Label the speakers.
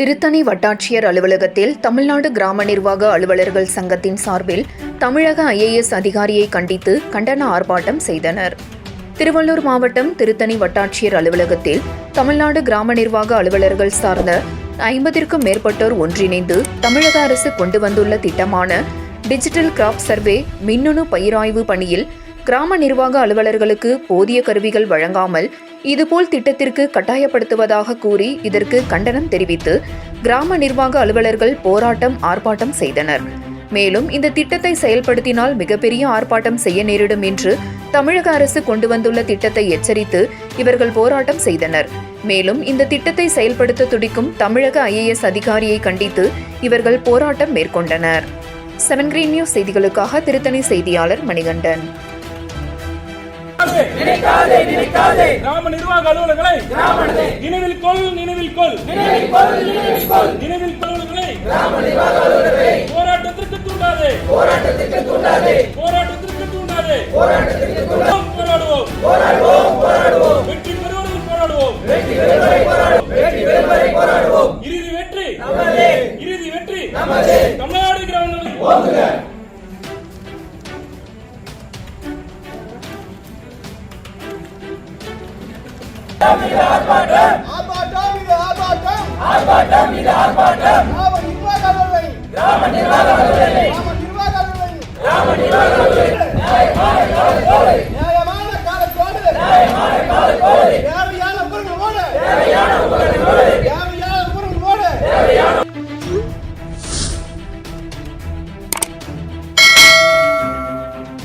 Speaker 1: திருத்தணி வட்டாட்சியர் அலுவலகத்தில் தமிழ்நாடு கிராம நிர்வாக அலுவலர்கள் சங்கத்தின் சார்பில் தமிழக ஐஏஎஸ் அதிகாரியை கண்டித்து கண்டன ஆர்ப்பாட்டம் செய்தனர். திருவள்ளூர் மாவட்டம் திருத்தணி வட்டாட்சியர் அலுவலகத்தில் தமிழ்நாடு கிராம நிர்வாக அலுவலர்கள் சார்ந்த ஐம்பதிற்கும் மேற்பட்டோர் ஒன்றிணைந்து தமிழக அரசு கொண்டு வந்துள்ள திட்டமான டிஜிட்டல் கிராப் சர்வே மின்னணு பயிராய்வு பணியில் கிராம நிர்வாக அலுவலர்களுக்கு போதிய கருவிகள் வழங்காமல் இதுபோல் திட்டத்திற்கு கட்டாயப்படுத்துவதாக கூறி இதற்கு கண்டனம் தெரிவித்து கிராம நிர்வாக அலுவலர்கள் போராட்டம் ஆர்ப்பாட்டம் செய்தனர். மேலும் இந்த திட்டத்தை செயல்படுத்தினால் மிகப்பெரிய ஆர்ப்பாட்டம் செய்ய நேரிடும் என்று தமிழக அரசு கொண்டு வந்துள்ள திட்டத்தை எச்சரித்து இவர்கள் போராட்டம் செய்தனர். மேலும் இந்த திட்டத்தை செயல்படுத்த துடிக்கும் தமிழக ஐஏஎஸ் அதிகாரியை கண்டித்து இவர்கள் போராட்டம் மேற்கொண்டனர். செவன் கிரீன் நியூஸ் செய்திகளுக்காக திருத்தணி செய்தியாளர் மணிகண்டன்.
Speaker 2: நினைக்காதே நினைக்காதே
Speaker 3: கிராம நிர்வாக அலுவலர்களை நினைவில் கொள் நினைவில் கொள்.
Speaker 2: நினைவில் கொள் நினைவில் கொள்.
Speaker 3: நினைவில் கொள்வர்களை
Speaker 2: கிராம நிர்வாக அலுவலர்களை
Speaker 3: போராட்டத்திற்கு தூண்டாதே.
Speaker 2: போராட்டத்திற்கு தூண்டாதே.
Speaker 3: போராட்டத்திற்கு தூண்டாதே.
Speaker 2: போராட்டத்திற்கு தூண்டாதே.
Speaker 3: போராடுவோம்
Speaker 2: போராடுவோம். போராடுவோம்
Speaker 3: வெற்றி பெறுவதில் போராடுவோம்.
Speaker 2: வெற்றி பெறும் வரை போராடுவோம். வெற்றி பெறும் வரை போராடுவோம்.
Speaker 3: இறுதி வெற்றி.
Speaker 2: நமதே.
Speaker 3: இறுதி வெற்றி.
Speaker 2: நமதே.
Speaker 3: தமிழ்நாடு கிராம
Speaker 2: ஓங்குக.
Speaker 4: ஆர்ப்பாட்டம் இது ஆர்ப்பாட்டம்.
Speaker 2: ஆர்ப்பாட்டம் இது ஆர்ப்பாட்டம்.